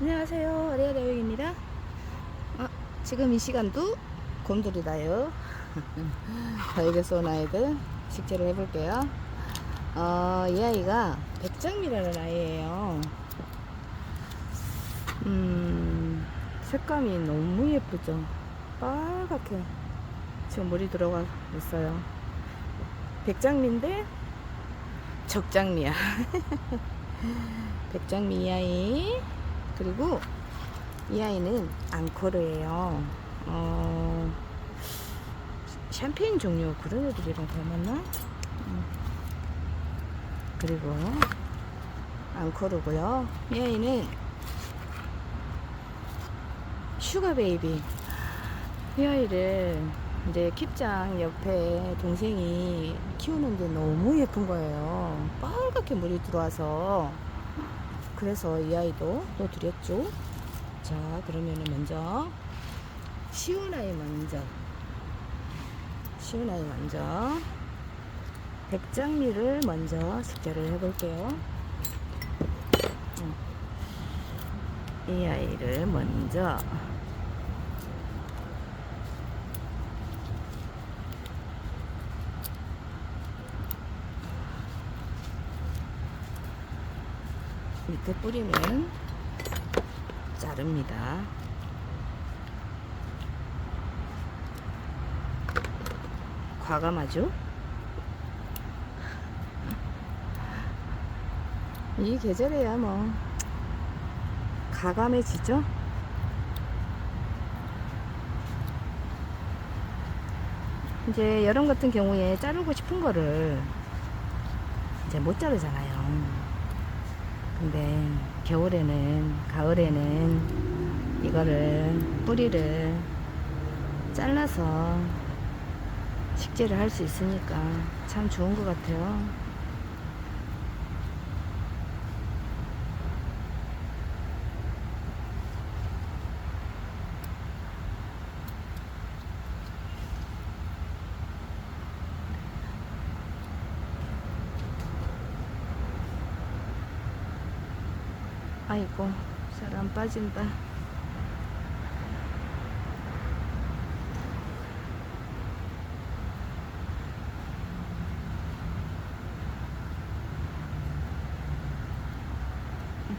안녕하세요. 아리아다육입니다. 아, 지금 이 시간도 곰돌이 나요. 다육에서 온 아이들 식재를 해볼게요. 어, 이 아이가 백장미라는 아이예요. 음, 색감이 너무 예쁘죠. 빨갛게 지금 물이 들어가 있어요. 백장미인데 적장미야. 백장미 이 아이. 그리고 이 아이는 앙코르예요. 어, 샴페인 종류 그런 애들이랑 닮았나? 음. 그리고 앙코르고요. 이 아이는 슈가 베이비. 이 아이를 이제 킵장 옆에 동생이 키우는데 너무 예쁜 거예요. 빨갛게 물이 들어와서 그래서 이 아이도 또 드렸죠. 자, 그러면은 먼저 쉬운 아이 먼저 쉬운 아이 먼저 백장미를 먼저 식재를 해볼게요. 음. 이 아이를 먼저 밑에 뿌리는 자릅니다. 과감하죠? 이 계절에야 뭐 가감해지죠? 이제 여름 같은 경우에 자르고 싶은 거를 이제 못 자르잖아요. 근데 겨울에는 가을에는 이거를 뿌리를 잘라서 식재를 할 수 있으니까 참 좋은 것 같아요. 아이고 사람 빠진다.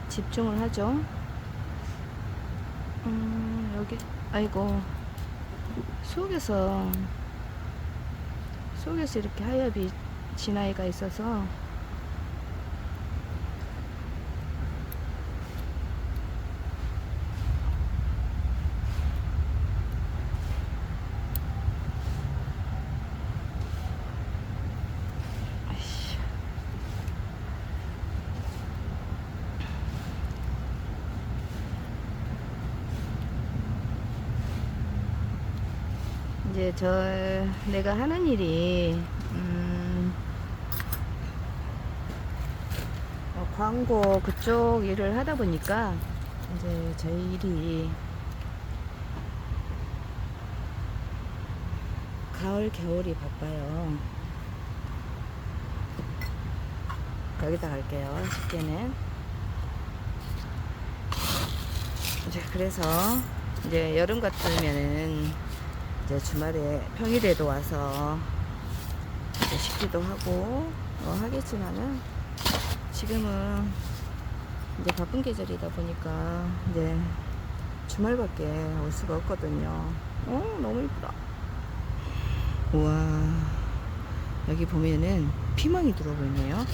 집중을 하죠. 음, 여기, 아이고, 속에서, 속에서 이렇게 하엽이 진아이가 있어서, 저 내가 하는 일이 음, 어, 광고 그쪽 일을 하다 보니까 이제 저희 일이 가을 겨울이 바빠요. 여기다 갈게요. 집게는 이제 그래서 이제 여름 같으면은 이제 주말에 평일에도 와서 식기도 하고 어, 하겠지만은 지금은 이제 바쁜 계절이다 보니까 이제 주말밖에 올 수가 없거든요. 어 너무 이쁘다. 우와 여기 보면은 피망이 들어오고 있네요.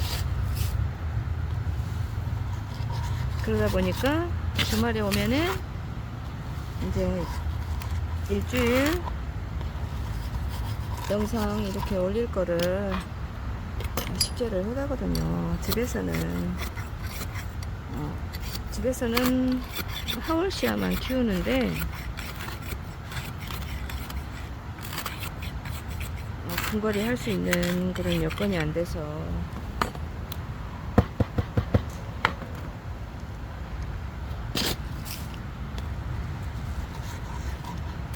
그러다 보니까 주말에 오면은 이제 일주일 영상 이렇게 올릴 거를 식재를 해가거든요. 집에서는 어, 집에서는 하월시아만 키우는데 어, 근거리 할 수 있는 그런 여건이 안 돼서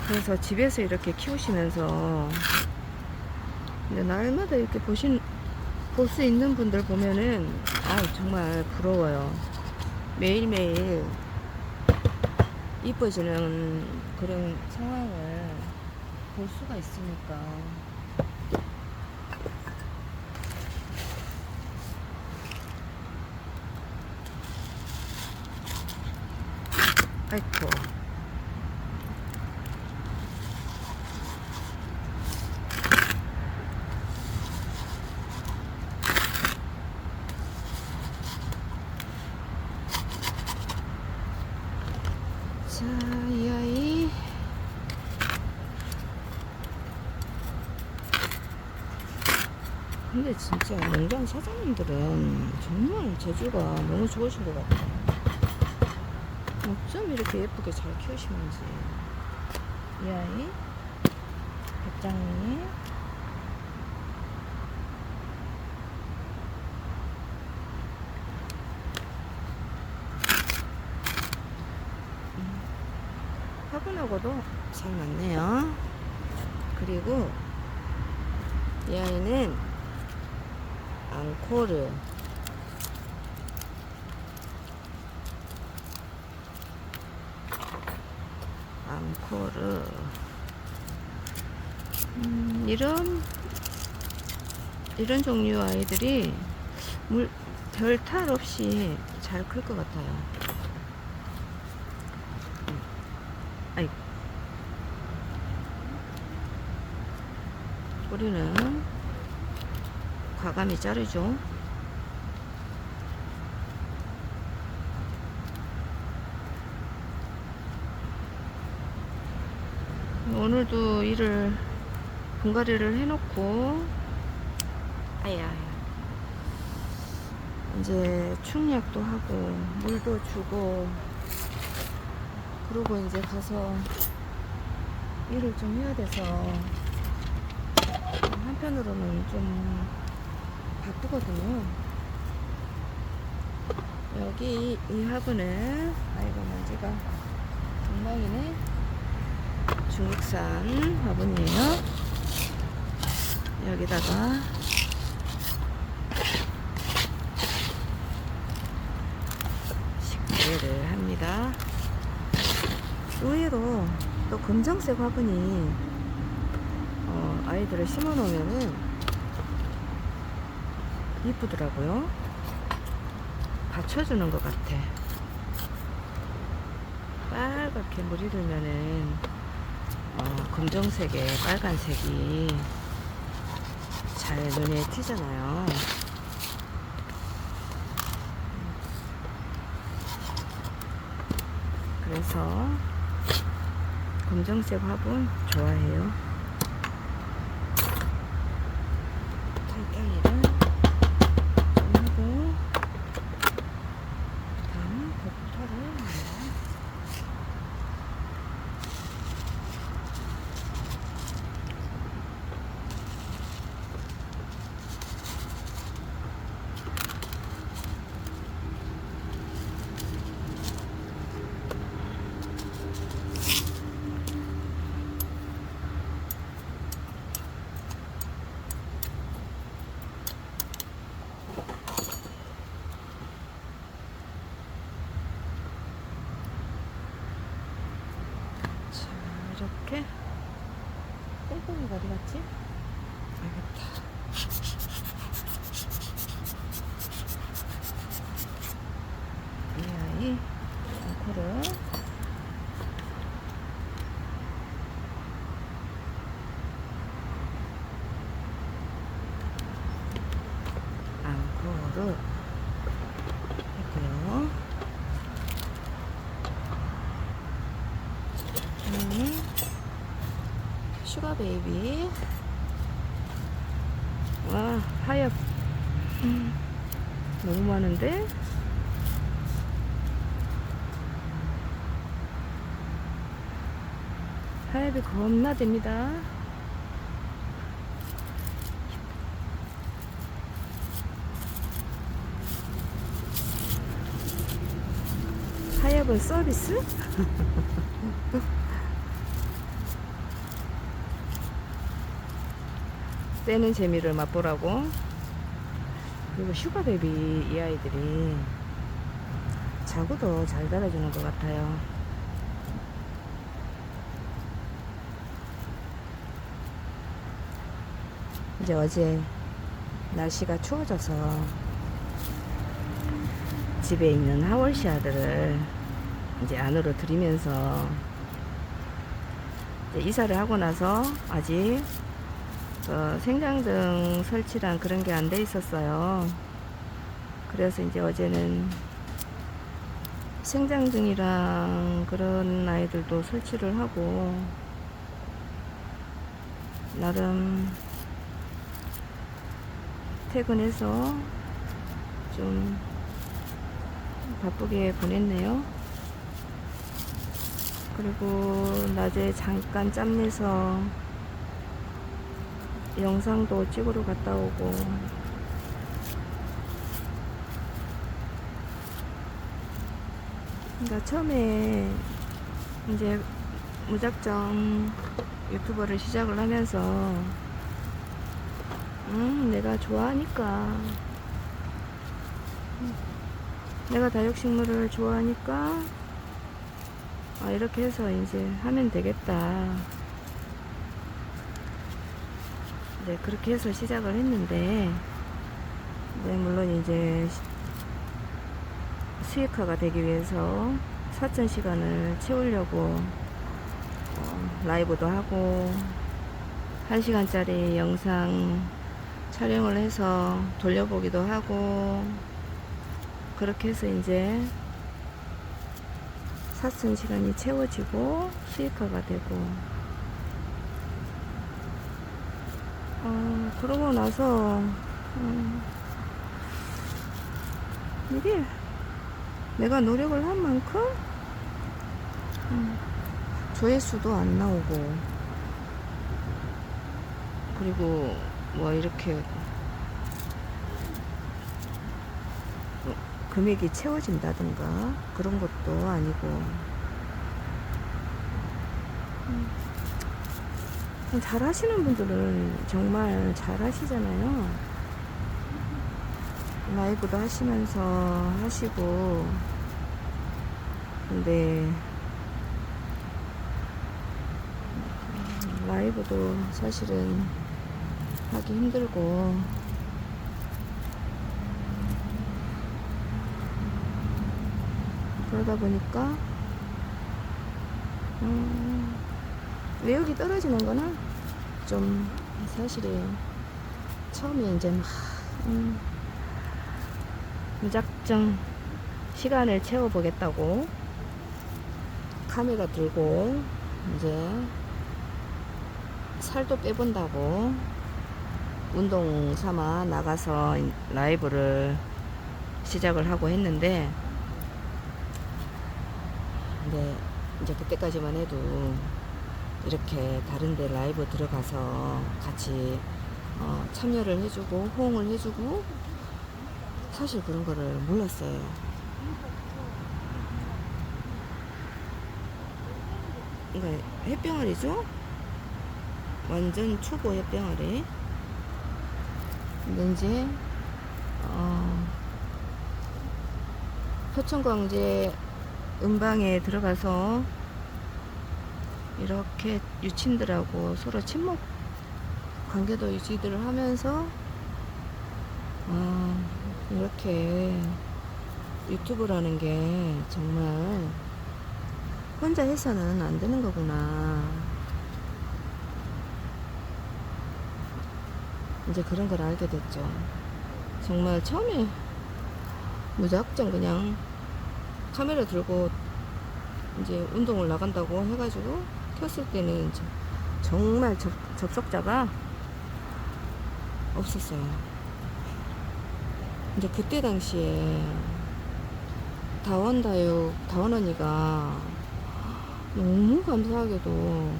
그래서 집에서 이렇게 키우시면서 근데 날마다 이렇게 보신 볼 수 있는 분들 보면은 아 정말 부러워요. 매일매일 이뻐지는 그런 상황을 볼 수가 있으니까. 아이고. 자, 이 아이. 근데 진짜 농장 사장님들은 정말 재주가 너무 좋으신 것 같아요. 어쩜 이렇게 예쁘게 잘 키우시는지. 이 아이, 백장님. 화분하고도 잘 맞네요. 그리고 이 아이는 앙 코르 앙코르 음, 이런 이런 종류 아이들이 물 별 탈 없이 잘 클 것 같아요. 음. 아이 우리는 과감히 자르죠. 오늘도 일을 분갈이를 해놓고 아야 이제 충약도 하고 물도 주고 그러고 이제 가서 일을 좀 해야 돼서 한편으로는 좀 바쁘거든요. 여기 이 화분은 아이고 먼지가 엉망이네. 중국산 화분이에요. 여기다가 식재를 합니다. 의외로 또 검정색 화분이 어, 아이들을 심어 놓으면은 이쁘더라고요. 받쳐주는 것 같아. 빨갛게 물이 들면은 어, 검정색에 빨간색이 잘 눈에 튀잖아요. 그래서 검정색 화분 좋아해요. 탈당이랑 좀 하고 다음 복토를 합니다. 자, 이렇게 꼼꼼이가 어디 갔지? 알겠다. 이 아이 앙코르 앙코르 했고요. 음, 베이비. 와, 하얗. 음, 너무 많은데? 하얗이 겁나 됩니다. 하얗은 서비스? 떼는 재미를 맛보라고. 그리고 슈가 베비 이 아이들이 자고도 잘 달아주는 것 같아요. 이제 어제 날씨가 추워져서 집에 있는 하월시아들을 이제 안으로 들이면서 이제 이사를 하고 나서 아직 어, 생장등 설치랑 그런 게 안 돼 있었어요. 그래서 이제 어제는 생장등이랑 그런 아이들도 설치를 하고 나름 퇴근해서 좀 바쁘게 보냈네요. 그리고 낮에 잠깐 짬내서 영상도 찍으러 갔다 오고. 그러니까 처음에 이제 무작정 유튜버를 시작을 하면서 음 내가 좋아하니까. 음, 내가 다육식물을 좋아하니까 아 이렇게 해서 이제 하면 되겠다 네 그렇게 해서 시작을 했는데 네 물론 이제 수익화가 되기 위해서 사천 시간을 채우려고 어, 라이브도 하고 1시간짜리 영상 촬영을 해서 돌려보기도 하고 그렇게 해서 이제 사천 시간이 채워지고 수익화가 되고 어, 그러고 나서 음, 이게 내가 노력을 한 만큼 음, 조회수도 안 나오고 그리고 뭐 이렇게 어, 금액이 채워진다든가 그런 것도 아니고. 음, 잘 하시는 분들은 정말 잘 하시잖아요. 라이브도 하시면서 하시고 근데 라이브도 사실은 하기 힘들고 그러다 보니까 음, 외역이 떨어지는 거는 좀 사실은 처음에 이제 막 음, 무작정 시간을 채워보겠다고 카메라 들고 이제 살도 빼본다고 운동 삼아 나가서 라이브를 시작을 하고 했는데 근데 이제 그때까지만 해도 이렇게 다른데 라이브 들어가서 같이 어, 참여를 해주고 호응을 해주고 사실 그런 거를 몰랐어요. 그러니까 햇병아리죠? 완전 초보 햇병아리. 근데 이제 어, 표천광제 음방에 들어가서 이렇게 유친들하고 서로 친목 관계도 유지들을 하면서 어, 이렇게 유튜브라는 게 정말 혼자 해서는 안 되는 거구나. 이제 그런 걸 알게 됐죠. 정말 처음에 무작정 그냥 카메라 들고 이제 운동을 나간다고 해가지고 켰을 때는 정말 접, 접속자가 없었어요. 이제 그때 당시에 다원다육 다원 언니가 너무 감사하게도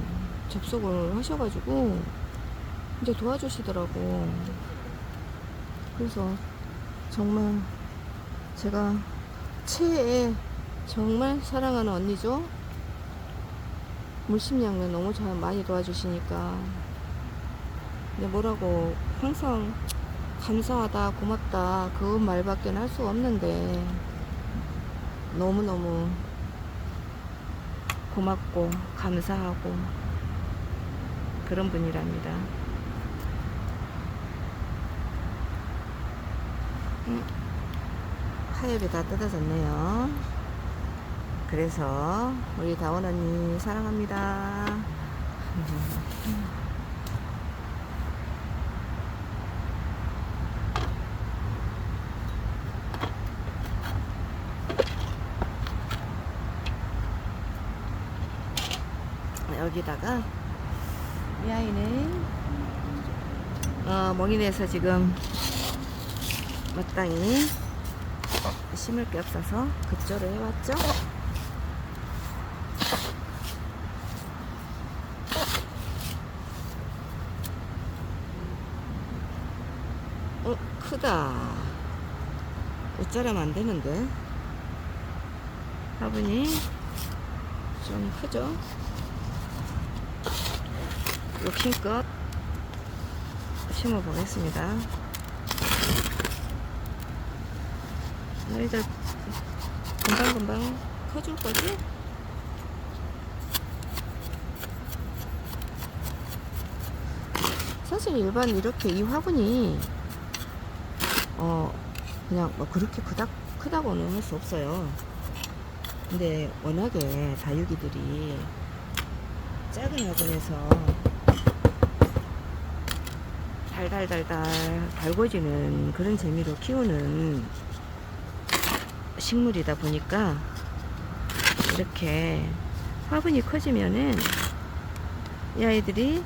접속을 하셔가지고 이제 도와주시더라고. 그래서 정말 제가 최애 정말 사랑하는 언니죠. 물심양면 너무 잘 많이 도와주시니까. 근데 뭐라고 항상 감사하다 고맙다 그 말밖에 할수 없는데 너무너무 고맙고 감사하고 그런 분이랍니다. 음, 하엽이 다 뜯어졌네요. 그래서 우리 다원 언니 사랑합니다. 여기다가 이 아이는 어, 멍이 내서 지금 마땅히 심을 게 없어서 급조를 해왔죠. 어, 크다. 어쩌라면 안 되는데. 화분이 좀 크죠? 욕심껏 심어 보겠습니다. 너희들 금방금방 커줄 거지? 사실 일반 이렇게 이 화분이 어 그냥 뭐 그렇게 크다 크다고는 할 수 없어요. 근데 워낙에 다육이들이 작은 화분에서 달달달달 달궈지는 그런 재미로 키우는 식물이다 보니까 이렇게 화분이 커지면은 이 아이들이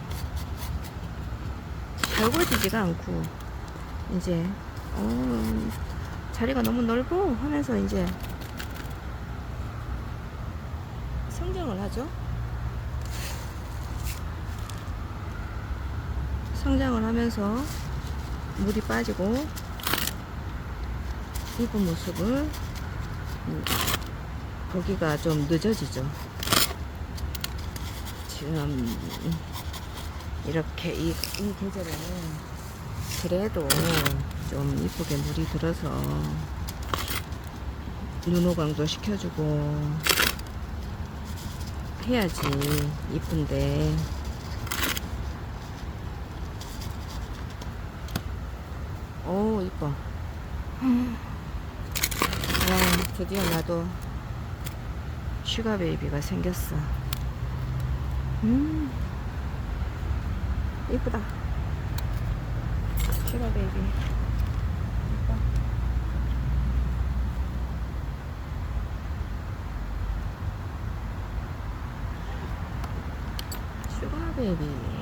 달궈지지가 않고 이제 어, 자리가 너무 넓어 하면서 이제 성장을 하죠. 성장을 하면서 물이 빠지고 이쁜 모습을 음, 보기가 좀 늦어지죠. 지금 이렇게 이, 이 계절에는 그래도 좀 이쁘게 물이 들어서 눈호강도 시켜주고 해야지 이쁜데. 오 이뻐. 와 드디어 나도 슈가 베이비가 생겼어. 음 이쁘다. 슈가 베이비 이뻐 슈가 베이비